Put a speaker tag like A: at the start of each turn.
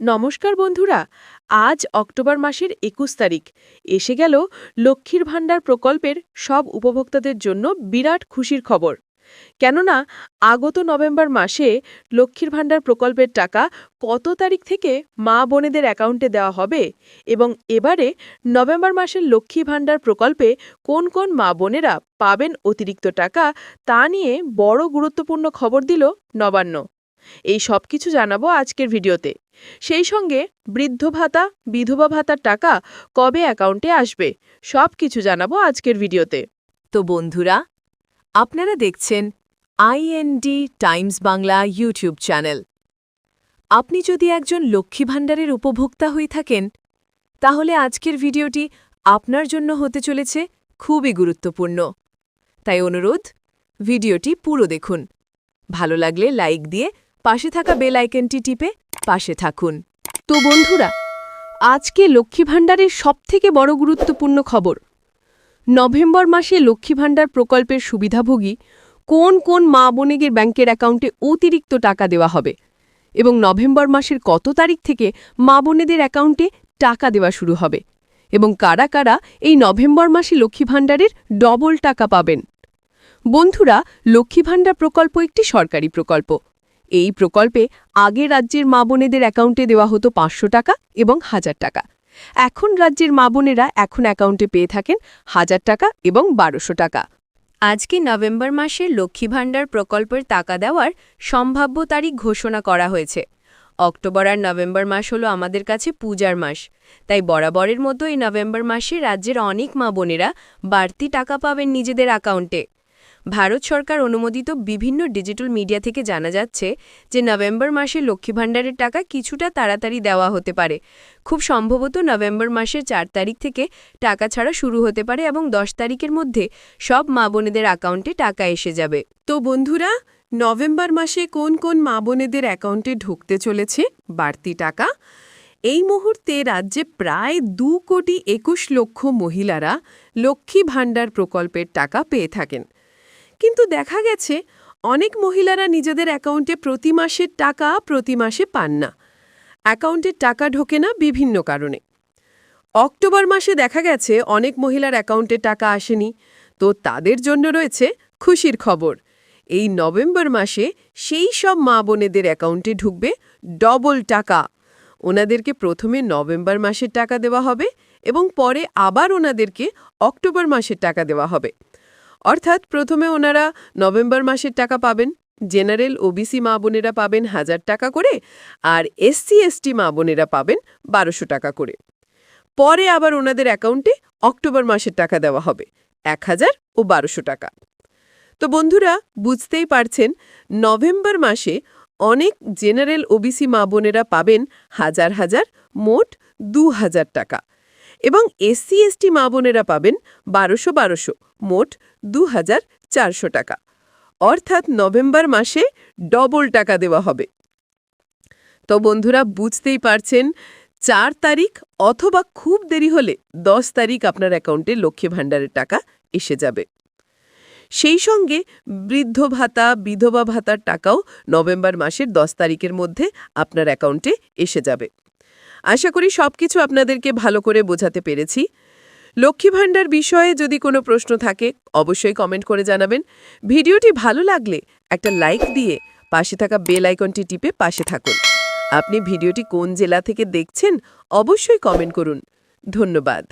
A: নমস্কার বন্ধুরা, আজ অক্টোবর মাসের একুশ তারিখ। এসে গেল লক্ষ্মীর ভাণ্ডার প্রকল্পের সব উপভোক্তাদের জন্য বিরাট খুশির খবর। কেননা, আগত নভেম্বর মাসে লক্ষ্মীর ভাণ্ডার প্রকল্পের টাকা কত তারিখ থেকে মা বোনেদের অ্যাকাউন্টে দেওয়া হবে এবং এবারে নভেম্বর মাসের লক্ষ্মী ভাণ্ডার প্রকল্পে কোন কোন মা বোনেরা পাবেন অতিরিক্ত টাকা তা নিয়ে বড় গুরুত্বপূর্ণ খবর দিল নবান্ন। এই সব কিছু জানাব আজকের ভিডিওতে। সেই সঙ্গে বৃদ্ধ ভাতা, বিধবা ভাতার টাকা কবে অ্যাকাউন্টে আসবে, সব কিছু জানাব আজকের ভিডিওতে।
B: তো বন্ধুরা, আপনারা দেখছেন IND Times Bangla YouTube channel আপনি যদি একজন লক্ষ্মী ভাণ্ডারের উপভোক্তা হয়ে থাকেন, তাহলে আজকের ভিডিওটি আপনার জন্য হতে চলেছে খুবই গুরুত্বপূর্ণ। তাই অনুরোধ, ভিডিওটি পুরো দেখুন। ভালো লাগলে লাইক দিয়ে পাশে থাকা বেল আইকনটি টিপে পাশে থাকুন।
A: তো বন্ধুরা, আজকে লক্ষ্মী ভাণ্ডারের সবথেকে বড় গুরুত্বপূর্ণ খবর। নভেম্বর মাসে লক্ষ্মী ভাণ্ডার প্রকল্পের সুবিধাভোগী কোন কোন মা বোনেগের ব্যাংকের অ্যাকাউন্টে অতিরিক্ত টাকা দেওয়া হবে এবং নভেম্বর মাসের কত তারিখ থেকে মা বোনেদের অ্যাকাউন্টে টাকা দেওয়া শুরু হবে এবং কারা কারা এই নভেম্বর মাসে লক্ষ্মী ভাণ্ডারের ডবল টাকা পাবেন। বন্ধুরা, লক্ষ্মী ভাণ্ডার প্রকল্প একটি সরকারি প্রকল্প। এই প্রকল্পে আগে রাজ্যের মা বোনেদের অ্যাকাউন্টে দেওয়া হতো পাঁচশো টাকা এবং হাজার টাকা। এখন রাজ্যের মা বোনেরা এখন অ্যাকাউন্টে পেয়ে থাকেন হাজার টাকা এবং বারোশো টাকা।
B: আজকে নভেম্বর মাসের লক্ষ্মী ভাণ্ডার প্রকল্পের টাকা দেওয়ার সম্ভাব্য তারিখ ঘোষণা করা হয়েছে। অক্টোবর আর নভেম্বর মাস হলো আমাদের কাছে পূজার মাস। তাই বরাবরের মতো এই নভেম্বর মাসে রাজ্যের অনেক মা বোনেরা বাড়তি টাকা পাবেন নিজেদের অ্যাকাউন্টে। ভারত সরকার অনুমোদিত বিভিন্ন ডিজিটাল মিডিয়া থেকে জানা যাচ্ছে যে নভেম্বর মাসে লক্ষ্মী ভাণ্ডারের টাকা কিছুটা তাড়াতাড়ি দেওয়া হতে পারে। খুব সম্ভবত নভেম্বর মাসের চার তারিখ থেকে টাকা ছাড়া শুরু হতে পারে এবং দশ তারিখের মধ্যে সব মা বোনেদের অ্যাকাউন্টে টাকা এসে যাবে।
C: তো বন্ধুরা, নভেম্বর মাসে কোন কোন মা বোনেদের অ্যাকাউন্টে ঢুকতে চলেছে বাড়তি টাকা? এই মুহূর্তে রাজ্যে প্রায় দু কোটি একুশ লক্ষ মহিলারা লক্ষ্মী ভাণ্ডার প্রকল্পের টাকা পেয়ে থাকেন। কিন্তু দেখা গেছে, অনেক মহিলারা নিজেদের অ্যাকাউন্টে প্রতি মাসের টাকা, প্রতি মাসে পান না। অ্যাকাউন্টে টাকা ঢোকে না বিভিন্ন কারণে। অক্টোবর মাসে দেখা গেছে, অনেক মহিলার অ্যাকাউন্টে টাকা আসেনি। তো তাদের জন্য রয়েছে খুশির খবর। এই নভেম্বর মাসে সেই সব মা বোনেদের অ্যাকাউন্টে ঢুকবে ডবল টাকা। ওনাদেরকে প্রথমে নভেম্বর মাসের টাকা দেওয়া হবে এবং পরে আবার ওনাদেরকে অক্টোবর মাসের টাকা দেওয়া হবে। অর্থাৎ প্রথমে ওনারা নভেম্বর মাসের টাকা পাবেন, জেনারেল ওবিসি মা বোনেরা পাবেন হাজার টাকা করে আর এসসি, এসটি মা বোনেরা পাবেন বারোশো টাকা করে। পরে আবার ওনাদের অ্যাকাউন্টে অক্টোবর মাসের টাকা দেওয়া হবে, এক হাজার ও বারোশো টাকা। তো বন্ধুরা, বুঝতেই পারছেন, নভেম্বর মাসে অনেক জেনারেল ওবিসি মা বোনেরা পাবেন হাজার হাজার, মোট দু হাজার টাকা। এবং এসসি, এসটি মা বোনেরা পাবেন বারোশো বারোশো, মোট দু হাজার চারশো টাকা। অর্থাৎ নভেম্বর মাসে ডবল টাকা দেওয়া হবে। তো বন্ধুরা, বুঝতেই পারছেন, চার তারিখ অথবা খুব দেরি হলে দশ তারিখ আপনার অ্যাকাউন্টে লক্ষ্মী ভাণ্ডারের টাকা এসে যাবে। সেই সঙ্গে বৃদ্ধ ভাতা, বিধবা ভাতার টাকাও নভেম্বর মাসের দশ তারিখের মধ্যে আপনার অ্যাকাউন্টে এসে যাবে। আশা করি সব কিছু আপনাদেরকে ভালো করে বোঝাতে পেরেছি। লক্ষ্মী ভাণ্ডার বিষয়ে যদি কোনো প্রশ্ন থাকে, অবশ্যই কমেন্ট করে জানাবেন। ভিডিওটি ভালো লাগলে একটা লাইক দিয়ে পাশে থাকা বেল আইকনটি টিপে পাশে থাকুন। আপনি ভিডিওটি কোন জেলা থেকে দেখছেন, অবশ্যই কমেন্ট করুন। ধন্যবাদ।